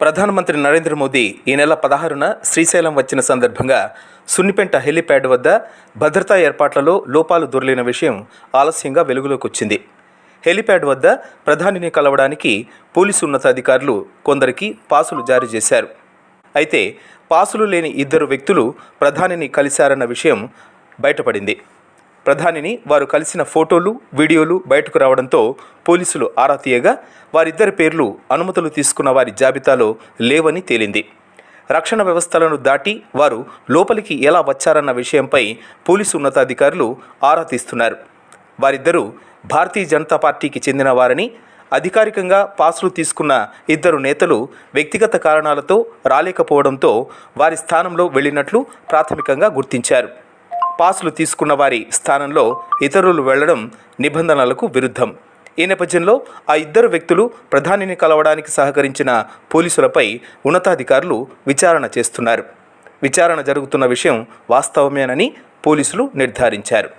ప్రధానమంత్రి నరేంద్ర మోదీ ఈ నెల పదహారున శ్రీశైలం వచ్చిన సందర్భంగా సున్నిపెంట హెలిప్యాడ్ వద్ద భద్రతా ఏర్పాట్లలో లోపాలు దొర్లిన విషయం ఆలస్యంగా వెలుగులోకి వచ్చింది. హెలిప్యాడ్ వద్ద ప్రధానిని కలవడానికి పోలీసు ఉన్నతాధికారులు కొందరికి పాసులు జారీ చేశారు. అయితే పాసులు లేని ఇద్దరు వ్యక్తులు ప్రధానిని కలిశారన్న విషయం బయటపడింది. ప్రధానిని వారు కలిసిన ఫోటోలు వీడియోలు బయటకు రావడంతో పోలీసులు ఆరా తీయగా వారిద్దరి పేర్లు అనుమతులు తీసుకున్న వారి జాబితాలో లేవని తేలింది. రక్షణ వ్యవస్థలను దాటి వారు లోపలికి ఎలా వచ్చారన్న విషయంపై పోలీసు ఉన్నతాధికారులు ఆరా తీస్తున్నారు. వారిద్దరూ భారతీయ జనతా పార్టీకి చెందిన వారని అధికారికంగా పాసులు తీసుకున్న ఇద్దరు నేతలు వ్యక్తిగత కారణాలతో రాలేకపోవడంతో వారి స్థానంలో వెళ్ళినట్లు ప్రాథమికంగా గుర్తించారు. పాస్లు తీసుకున్న వారి స్థానంలో ఇతరులు వెళ్ళడం నిబంధనలకు విరుద్ధం. ఈ నేపథ్యంలో ఆ ఇద్దరు వ్యక్తులు ప్రధానిని కలవడానికి సహకరించిన పోలీసులపై ఉన్నతాధికారులు విచారణ చేస్తున్నారు. విచారణ జరుగుతున్న విషయం వాస్తవమేనని పోలీసులు నిర్ధారించారు.